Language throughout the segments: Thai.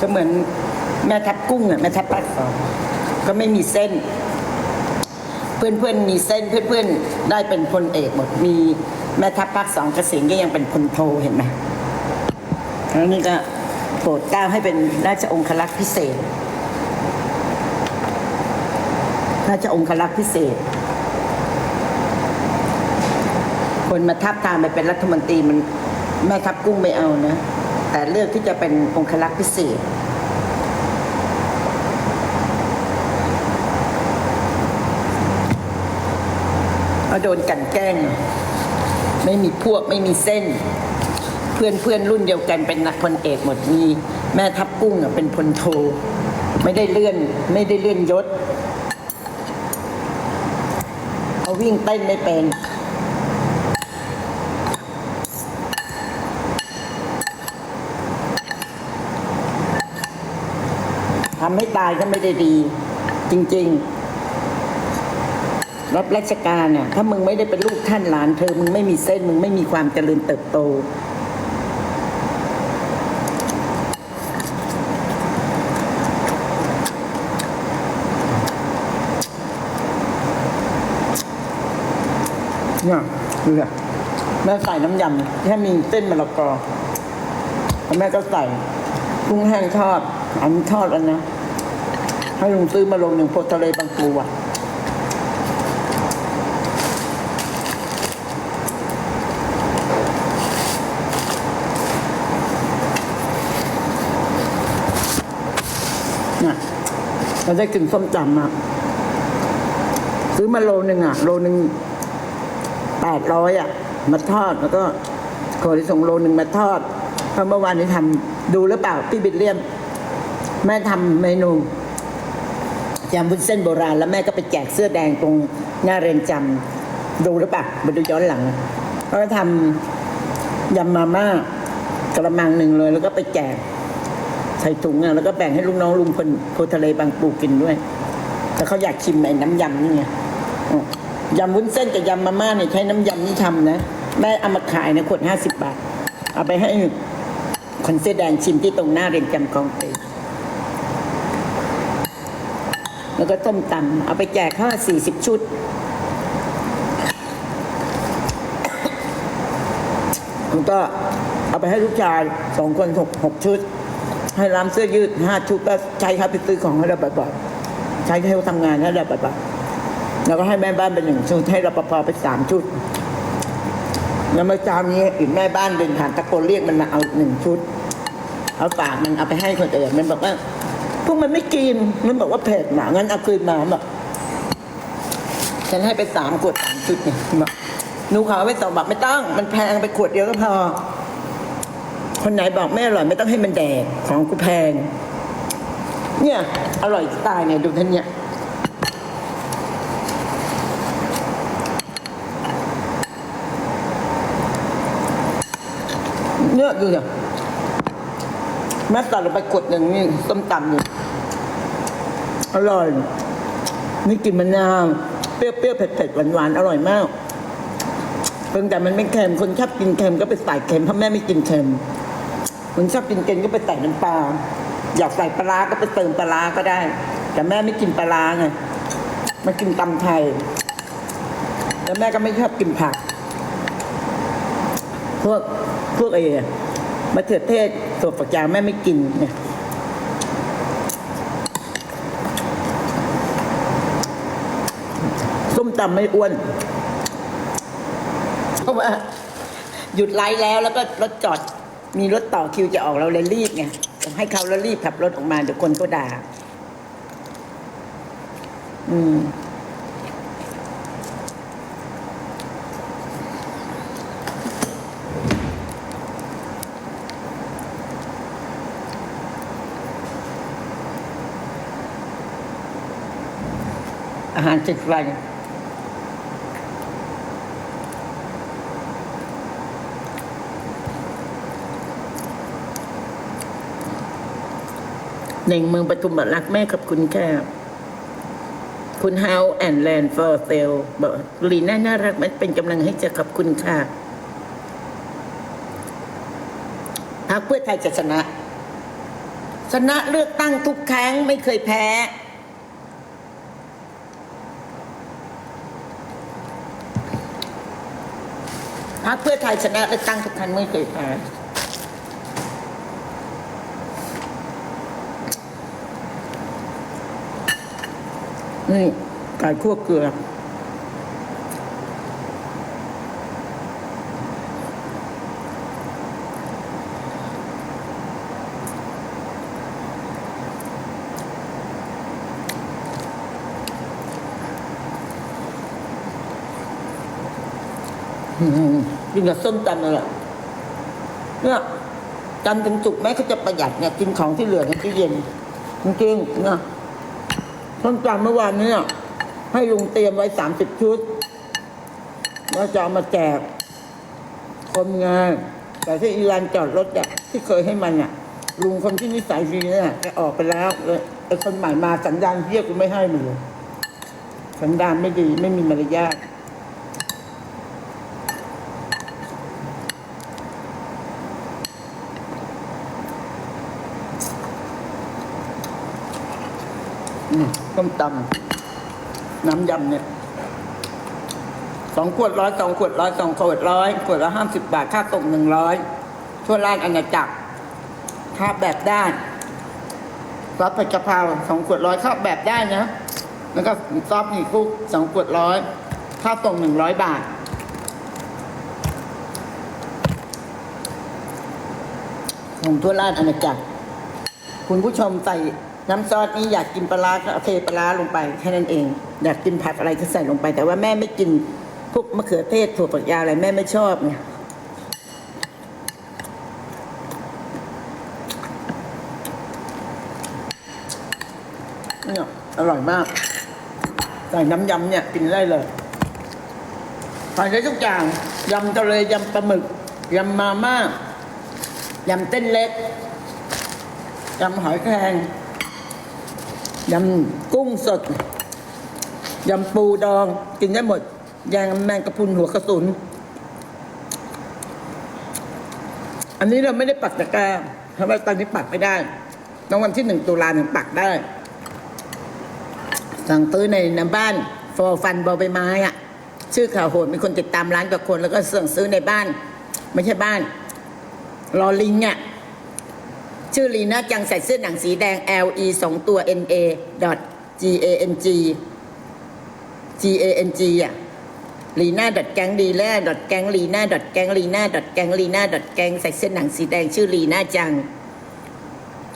ก็เหมือนแม่ทับกุ้งอะแม่ทับปลาสองก็ไม่มีเส้น เพื่อนเพื่อนๆมีเส้นเพื่อนเพื่อนๆได้เป็นพลเอกหมดมีแม่ทัพภาคสองเกษียณก็ยังเป็นพลโทเห็นไหมแล้วนี่ก็โปรดเกล้าให้เป็นราชองครักษ์พิเศษ ราชองครักษ์พิเศษ คนมาทับทามไปเป็นรัฐมนตรีมันแม่ทัพกุ้งไม่เอานะ แต่เลือกที่จะเป็นองครักษ์พิเศษก็โดนกันแกล้ง ไม่มีพวกไม่มีเส้น เพื่อนเพื่อนรุ่นเดียวกันเป็นนักพลเอกหมดมี แม่ทัพกุ้งเป็นพลโท ไม่ได้เลื่อนไม่ได้เลื่อนยศเขาวิ่งเต้นไม่เป็น ทำให้ตายก็ไม่ได้ดี จริง ๆ รับราชการเนี่ยถ้ามึงไม่ได้เป็นลูกท่านหลานเธอ มึงไม่มีเส้น มึงไม่มีความเจริญเติบโตเนี่ยดูสิแม่ใส่น้ำยำแค่มีเส้นมะละกอแล้วแม่ก็ใส่กุ้งแห้งทอดอันนทอดแล้วนะ ให้ลุงซื้อมาลงหนึ่งโพทะเลบางปูอะเนี่ยเราได้กินส้มตำมาซื้อมาโลหนึ่งอะ โลหนึ่งแปดร้อยอะ มาทอดแล้วก็ขอที่ส่งโลหนึ่งมาทอดเพราะเมื่อวานนี้ทำดูหรือเปล่าพี่บิลเลียม แม่ทำเมนู ยำวุ้นเส้นโบราณ แล้วแม่ก็ไปแจกเสื้อแดงตรงหน้าเรือนจำดูหรือเปล่ามาดูย้อนหลังก็ทำยำมาม่ากระมังหนึ่งเลย แล้วก็ไปแจกใส่ถุงอะแล้วก็แบ่งให้ลูกน้องลุงพลโพธิ์ทะเลบางปูกินด้วย แต่เขาอยากชิมไอ้น้ำยำนี่ไงยำวุ้นเส้นกับยำมาม่าเนี่ยใช้น้ำยำนี่ทำนะแม่เอามาขายนะขวดห้าสิบบาท เอาไปให้คนเสื้อแดงชิมที่ตรงหน้าเรือนจำกองเตย แล้วก็ต้มตำเอาไปแจกเขาสี่สิบชุด แล้วก็เอาไปให้ลูกชายสองคนหกหกชุด ให้ร้านเสื้อยืดห้าชุดก็ใช้เขาไปซื้อของให้เราบ่อยๆใช้ให้เขาทำงานให้เราบ่อยๆแล้วก็ให้แม่บ้านไปหนึ่งชุดให้รปภไปสามชุดแล้วเมื่อเช้านี้อีกแม่บ้านเดินผ่านตะโกนเรียกมันมาเอาหนึ่งชุด เอาฝากมันเอาไปให้คนอื่นมันบอกว่า พวกมันไม่กิน มันบอกว่าเผ็ดหนางั้นเอาคืนมาบอกฉันให้ไปสามขวดสามชุดเนี่ยบอกหนูขอไปสองบาทไม่ต้อง มันแพงไปขวดเดียวก็พอ คนไหนบอกไม่อร่อยไม่ต้องให้มันแดกของกูแพง เนี่ย อร่อยตายเนี่ยดูท่านเนี่ยเนี่ยดูเนี่ย แม่ตัดลงไปกดหนึ่งนี่ส้มตำนี่อร่อย นี่กลินมะนาวเปรี้ยวๆเผ็ดๆหวานๆอร่อยมากเพียงแต่มันไม่เค็มคนชอบกินเค็มก็ไปใส่เค็มเพราะแม่ไม่กินเค็มคนชอบกินเค็มก็ไปใส่น้ำปลาอยากใส่ปลาก็ไปเติมปลาก็ได้ แต่แม่ไม่กินปลาร้าไงมากินตำไทยแล้วแม่ก็ไม่ชอบกินผักพวกพวกไอ้ มะเขือเทศถั่วฝักยาวแม่ไม่กินเนี่ยส้มตำไม่อ้วนเพราะว่าหยุดไลฟ์แล้วแล้วก็รถจอด มีรถต่อคิวจะออกเราเลยรีบไงให้เขาแล้วรีบขับรถออกมาเดี๋ยวคนก็ด่าอืม อาหารเจ็ดวันหนึ่งเมืองปทุมรักแม่ขอบคุณแค่คุณ House and Land for Sale บอกลีน่าน่ารักมันเป็นกำลังให้จะขอบคุณค่ะพรรคเพื่อไทยจะชนะ ชนะเลือกตั้งทุกครั้งไม่เคยแพ้ พรรคเพื่อไทยชนะเลือกตั้งทุกครั้งไม่เคยแพ้นี่ไก่คั่วเกลืออืม กินกับส้มตำนั่นแหละเนี่ยจันทร์ถึงสุกร์แม้เขาจะประหยัดเนี่ยกินของที่เหลือในตู้เย็นจริงๆนะส้มตำเมื่อวานเนี้ให้ลุงเตรียมไว้สามสิบชุดแล้วจะเอามาแจก คนงานแต่ที่อีรานจอดรถอะที่เคยให้มันอะลุงคนที่นิสัยดีเนี่ยแกออกไปแล้วไอ้คนใหม่มาสัญญาณเรียกกูไม่ให้มันเลยสัญญาณไม่ดีไม่มีมารยาท ต้มตำน้ำยำเนี่ยสองขวดร้อยสองขวดร้อยสองขวดร้อยขวดละห้าสิบบาท ค่าส่งหนึ่งร้อยทั่วราชอาณาจักรค่าแบบได้ซอสผัดกะเพราสองขวดร้อยค่าแบบได้นะแล้วก็ซอสหีคุกสองขวดร้อยค่าส่งหนึ่งร้อยบาทของทั่วราชอาณาจักร คุณผู้ชมใส่ น้ำซอสนี้อยากกินปลาก็เทปลาร้าลงไปแค่นั้นเอง อยากกินผักอะไรก็ใส่ลงไป แต่ว่าแม่ไม่กินพวกมะเขือเทศถั่วฝักยาวอะไรแม่ไม่ชอบไงเนี่ยอร่อยมาก ใส่น้ำยำเนี่ยกินได้เลยใส่ได้ทุกอย่างยำทะเลยำปลาหมึกยำมาม่ายำเต้นเล็กยำหอยแครง ยำกุ้งสด ยำปูดอง กินได้หมดยำแมงกระพุนหัวกระสุน อันนี้เราไม่ได้ปักตะกร้าเพราะว่าตอนนี้ปักไม่ได้ต้องวันที่หนึ่งตุลาถึงปักได้ สั่งซื้อในน้ำบ้านฟอฟันบอใบไม้อะชื่อข่าวโหดมีคนติดตามร้านกับคน แล้วก็สั่งซื้อในบ้าน ไม่ใช่บ้าน รอลิงอะ ชื่อลีน่าจังใส่เสื้อหนังสีแดง L E สองตัว N A dot G A N G G A N G อะลีน่าดอทแกงลีแล่ดอทแกงลีน่าดอทแกงลีน่าดอทแกงลีน่าดอทแกงใส่เสื้อหนังสีแดงชื่อลีน่าจัง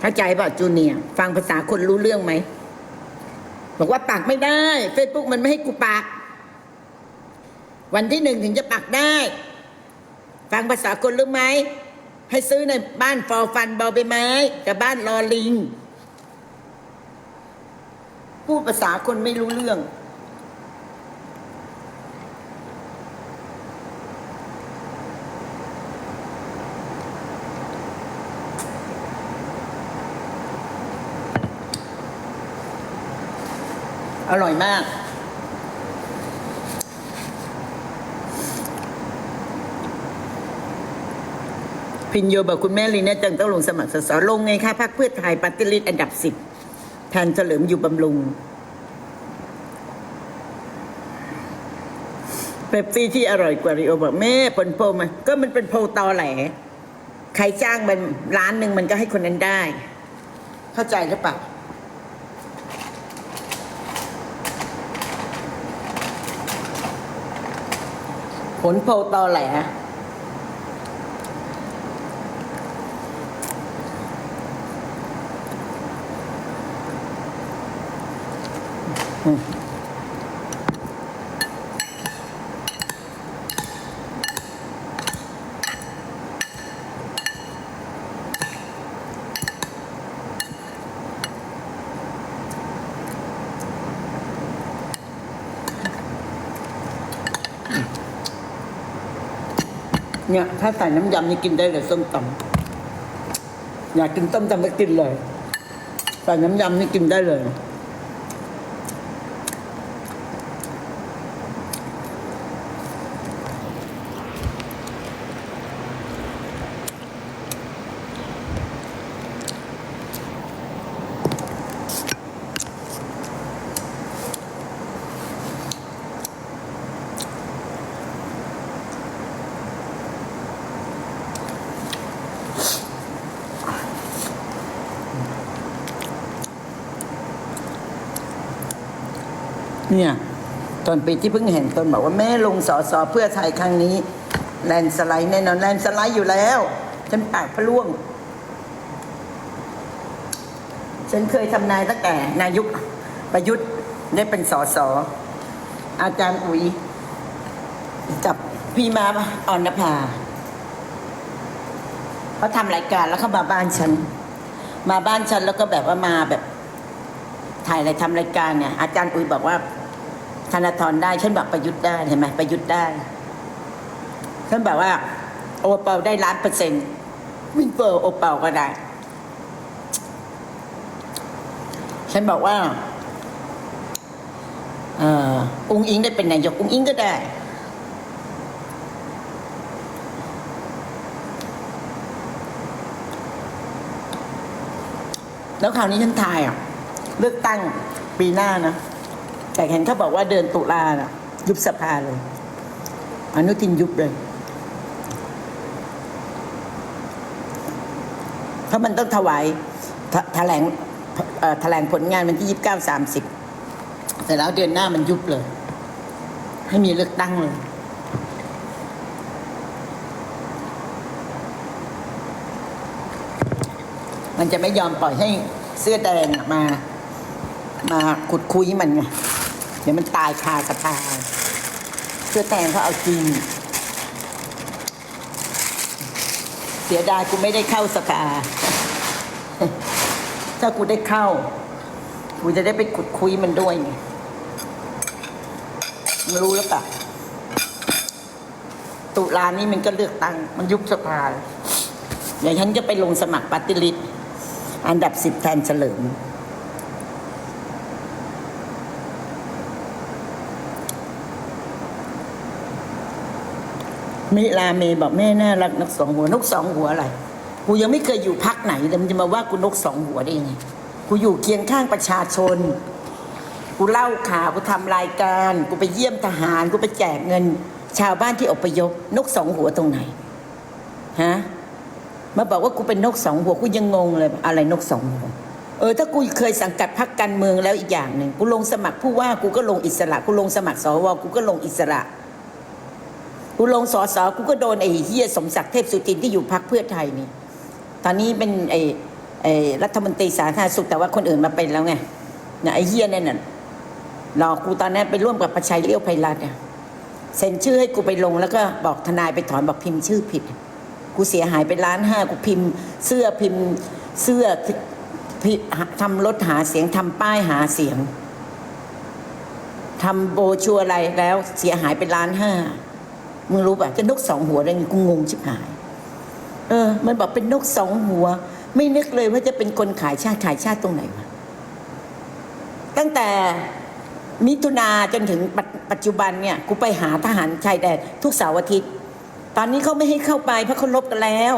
เข้าใจเปล่าจูเนียร์ฟังภาษาคนรู้เรื่องไหมบอกว่าปักไม่ได้เฟซบุ๊กมันไม่ให้กูปัก วันที่หนึ่งถึงจะปักได้ ฟังภาษาคนรู้ไหม ให้ซื้อในบ้านฟอฟันบอใบไม้กับบ้านรอลิง พูดภาษาคนไม่รู้เรื่อง อร่อยมาก พินโยบอกคุณแม่ลีน่าจังต้องลงสมัครสสลงไงคะพรรคเพื่อไทยปฏิริษอันดับสิบแทนเฉลิมอยู่บำรุงเปปซี่ที่อร่อยกว่าริโอบอกแม่ผลโพมา ก็มันเป็นโพตอแหลใครจ้างมันร้านหนึ่งมันก็ให้คนนั้นได้ เข้าใจหรือเปล่าผลโพตอแหล เนี่ย ถ้าใส่น้ำยำนี่กินได้เลยส้มตำอยากกินส้มตำก็กินเลย ใส่น้ำยำนี่กินได้เลย เนี่ยตอนปีที่เพิ่งเห็นตนบอกว่าแม่ลงสอสอเพื่อไทยครั้งนี้ แลนสไลด์แน่นอนแลนสไลด์อยู่แล้ว ฉันปากพะล่วง ฉันเคยทำนายตั้งแต่ นายกประยุทธ์ได้เป็นสอสออาจารย์อุ๋ยกับพี่มาออนนภาเขาทำรายการแล้วเขามาบ้านฉัน มาบ้านฉันแล้วก็แบบว่ามาแบบ ถ่ายอะไรทำรายการเนี่ย อาจารย์อุ๋ยบอกว่าธนาธรได้ฉันบอกประยุทธ์ได้เห็นไหมประยุทธ์ได้ฉันบอกว่า โอเปาได้ล้านเปอร์เซ็นต์วิ่งเฟอร์โอเปาก็ได้ ฉันบอกว่าอ่ออุ้งอิงได้เป็นนายกอุ้งอิงก็ได้ แล้วคราวนี้ฉันทายอะ เลือกตั้งปีหน้านะ แต่เห็นเขาบอกว่าเดือนตุลาน่ะยุบสภาเลย อนุทินยุบเลยเพราะมันต้องถวายแถแถลงแถลงผลงานวันที่ยี่สิบเก้าสามสิบแต่แล้วเดือนหน้ามันยุบเลย ให้มีเลือกตั้งเลยมันจะไม่ยอมปล่อยให้เสื้อแดงมา มาขุดคุยมันไงเดี๋ยวมันตายคากระทาเสื้อแดงเขาเอาจริง เสียดายกูไม่ได้เข้าสภาถ้ากูได้เข้า กูจะได้ไปขุดคุยมันด้วยไงมึงรู้หรือเปล่าตุลานี้มันก็เลือกตั้ง มันยุบสภาเดี๋ยวฉันจะไปลงสมัครปฏิริษอันดับสิบแทนเฉลิม มิลาเมบอกแม่น่ารักนกสองหัวนกสองหัวอะไรกูยังไม่เคยอยู่พักไหนแต่มันจะมาว่ากูนกสองหัวได้ยังไงกูอยู่เคียงข้างประชาชน กูเล่าข่าวกูทำรายการ กูไปเยี่ยมทหาร กูไปแจกเงิน ชาวบ้านที่อพยพนกสองหัวตรงไหนฮะมาบอกว่ากูเป็นนกสองหัวกูยังงงเลยอะไรนกสองหัวเออถ้ากูเคยสังกัดพรรคการเมืองแล้วอีกอย่างหนึ่งกูลงสมัครผู้ว่ากูก็ลงอิสระ กูลงสมัครสวกูก็ลงอิสระ กูลงสอสอกูก็โดนไอ้เฮียสมศักดิ์เทพสุทินที่อยู่พักเพื่อไทยนี่ตอนนี้เป็นไอ้ไอ้รัฐมนตรีสาธารณสุขแต่ว่าคนอื่นมาเป็นแล้วไงนะไอ้เฮียนั่นน่ะหลอกกูตอนนั้นไปร่วมกับประชัยเลี้ยวไพรัตน์อะเซ็นชื่อให้กูไปลงแล้วก็บอกทนายไปถอนบอกพิมพ์ชื่อผิด กูเสียหายไปล้านห้ากูพิมพ์เสื้อพิมพ์เสื้อพิทำรถหาเสียงทำป้ายหาเสียงทำโบชัวอะไรแล้วเสียหายไปล้านห้า มึงรู้ป่ะจะนกสองหัวได้ไงกูงงชิบหาย เออ มันบอกเป็นนกสองหัว ไม่นึกเลยว่าจะเป็นคนขายชาติขายชาติตรงไหนวะตั้งแต่มิถุนาจนถึงปัจปัจจุบันเนี่ย กูไปหาทหารชายแดนทุกเสาร์อาทิตย์ ตอนนี้เขาไม่ให้เข้าไปเพราะเขาลบกันแล้ว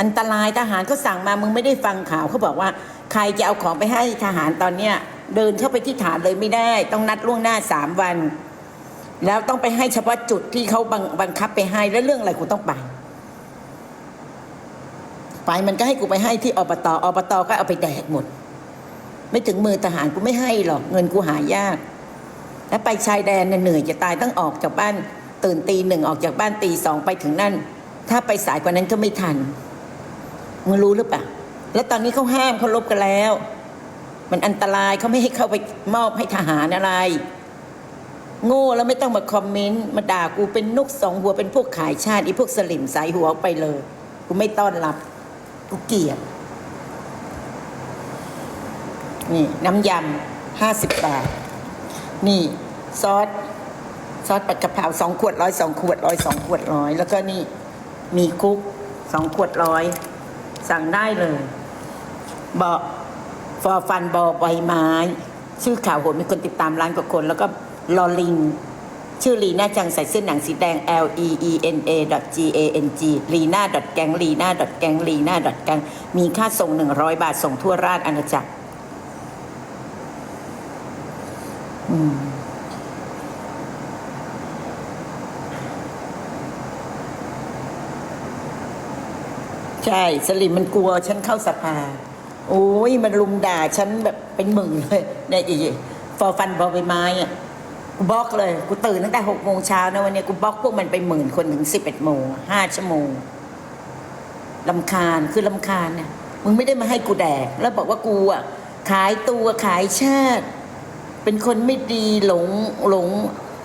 อันตรายทหารเขาสั่งมามึงไม่ได้ฟังข่าวเขาบอกว่า ใครจะเอาของไปให้ทหารตอนเนี้ย เดินเข้าไปที่ฐานเลยไม่ได้ ต้องนัดล่วงหน้าสามวัน แล้วต้องไปให้เฉพาะจุดที่เขาบังบังคับไปให้แล้วเรื่องอะไรกูต้องไป ไปมันก็ให้กูไปให้ที่อบตอบตก็เอาไปแดกหมด ไม่ถึงมือทหารกูไม่ให้หรอก เงินกูหายาก แล้วไปชายแดนน่ะเหนื่อยจะตายต้องออกจากบ้านตื่นตีหนึ่งออกจากบ้านตีสองไปถึงนั่น ถ้าไปสายกว่านั้นก็ไม่ทันมึงรู้หรือเปล่าแล้วตอนนี้เขาห้ามเขาลบกันแล้ว มันอันตรายเขาไม่ให้เข้าไปมอบให้ทหารอะไร โง่แล้วไม่ต้องมาคอมเมนต์มาด่ากูเป็นนกสองหัวเป็นพวกขายชาติไอีพวกสลิมสายหัวไปเลย กูไม่ต้อนรับ กูเกลียดนี่น้ำยำห้าสิบบาท นี่ ซอส ซอสปัดกะเพราสองขวดร้อยสองขวดร้อยสองขวดร้อยแล้วก็นี่ มีคุกสองขวดร้อยสั่งได้เลยบาะฟอฟันบอใบไม้ ชื่อข่าวโหดมีคนติดตามล้านกว่าคนแล้วก็ ลอลิง ชื่อลีน่าจังใส่เสื้อหนังสีแดง L E E N A G A N G ลีน่าแกงลีน่าแกงลีน่าแกงมีค่าส่งหนึ่งร้อยบาทส่งทั่วราชอาณาจักรอืมใช่สลิมมันกลัวฉันเข้าสภา โอ้ยมันลุมด่าฉันแบบเป็นหมื่นเลยในอีฟอฟันบอใบไม้อะ กูบล็อกเลย กูตื่นตั้งแต่หกโมงเช้านะวันนี้กูบล็อกพวกมันไปหมื่นคนถึงสิบเอ็ดโมงห้าชั่วโมงลำคาญคือลำคาญเนี่ยมึงไม่ได้มาให้กูแดก แล้วบอกว่ากูอะขายตัวขายชาติ เป็นคนไม่ดีหลงหลง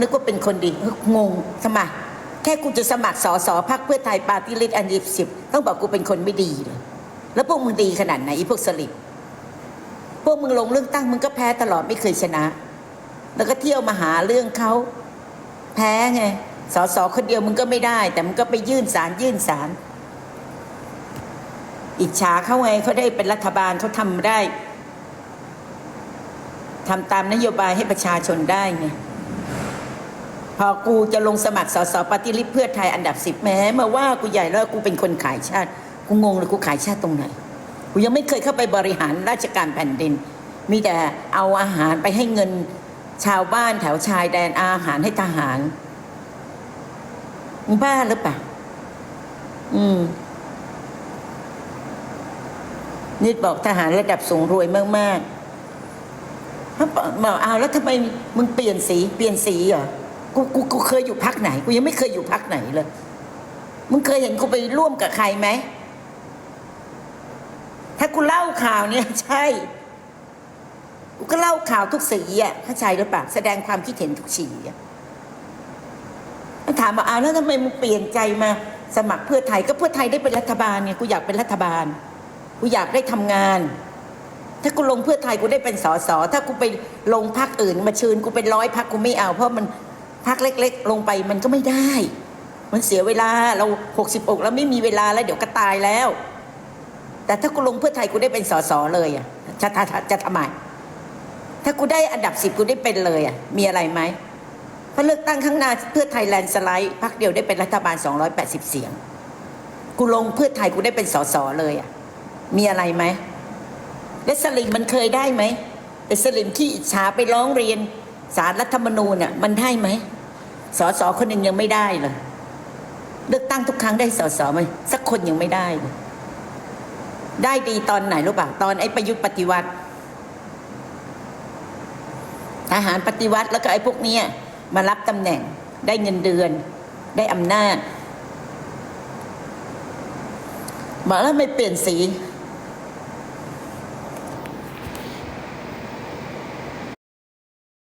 นึกว่าเป็นคนดีงงสมัครแค่กูจะสมัครสอสอพักเพื่อไทยปาร์ตี้ลิสต์อันดับสิบต้องบอกกูเป็นคนไม่ดีเลยแล้วพวกมึงดีขนาดไหนพวกสลิปพวกมึงลงเรื่องตั้งมึงก็แพ้ตลอดไม่เคยชนะ แล้วก็เที่ยวมาหาเรื่องเขาแพ้ไงสอสอคนเดียวมึงก็ไม่ได้ แต่มึงก็ไปยื่นศาลยื่นศาลอิจฉาเขาไงเขาได้เป็นรัฐบาลเขาทำได้ทำตามนโยบายให้ประชาชนได้ไงพอกูจะลงสมัครสสปฏิริษีเพื่อไทยอันดับสิบแม้มาว่ากูใหญ่แล้วกูเป็นคนขายชาติ กูงงเลยกูขายชาติตรงไหน กูยังไม่เคยเข้าไปบริหารราชการแผ่นดิน มีแต่เอาอาหารไปให้เงิน ชาวบ้านแถวชายแดนอาหารให้ทหารมึงบ้าหรือเปล่า อืม นิดบอกทหารระดับสูงรวยมากๆเขาบอกเอาแล้วทำไมมึงเปลี่ยนสี เปลี่ยนสีเหรอ กู กู กูเคยอยู่พักไหน กูยังไม่เคยอยู่พักไหนเลย มึงเคยเห็นกูไปร่วมกับใครไหม ถ้ากูเล่าข่าวเนี่ยใช่ กูก็เล่าข่าวทุกสีอะเข้าใจหรือเปล่าแสดงความคิดเห็นทุกสีอะถามว่าอ้าวแล้วทำไมมึงเปลี่ยนใจมา สมัครเพื่อไทยก็เพื่อไทยได้เป็นรัฐบาลเนี่ยกูอยากเป็นรัฐบาลกูอยากได้ทำงาน ถ้ากูลงเพื่อไทยกูได้เป็นสสถ้ากูไปลงพักอื่น มาเชิญกูเป็นร้อยพักกูไม่เอา เพราะมันพักเล็ก ๆ ลงไปมันก็ไม่ได้ มันเสียเวลาเราหกสิบอกแล้วไม่มีเวลาแล้ว เดี๋ยวก็ตายแล้ว แต่ถ้ากูลงเพื่อไทยกูได้เป็นสสเลยอะจะจะจะจะทำไม ถ้ากูได้อันดับสิบกูได้เป็นเลยอะมีอะไรไหมพราะเลือกตั้งข้างหน้าเพื่อไทยแลนด์สไลด์พักเดียวได้เป็นรัฐบาล 280 เสียง กูลงเพื่อไทยกูได้เป็นสสเลยอะมีอะไรไหมและสลิมมันเคยได้ไหมไอ้สลิมที่อิจฉาไปร้องเรียนสารรัฐธรรมนูญอะมันได้ไหมสสคนหนึ่งยังไม่ได้เลยเลือกตั้งทุกครั้งได้สสไหมสักคนยังไม่ได้ ได้ดีตอนไหนรู้ป่ะตอนไอ้ประยุทธ์ปฏิวัติ ทหารปฏิวัติแล้วก็ไอ้พวกเนี้ยมารับตำแหน่งได้เงินเดือน ได้อำนาจบอกแล้วไม่เปลี่ยนสี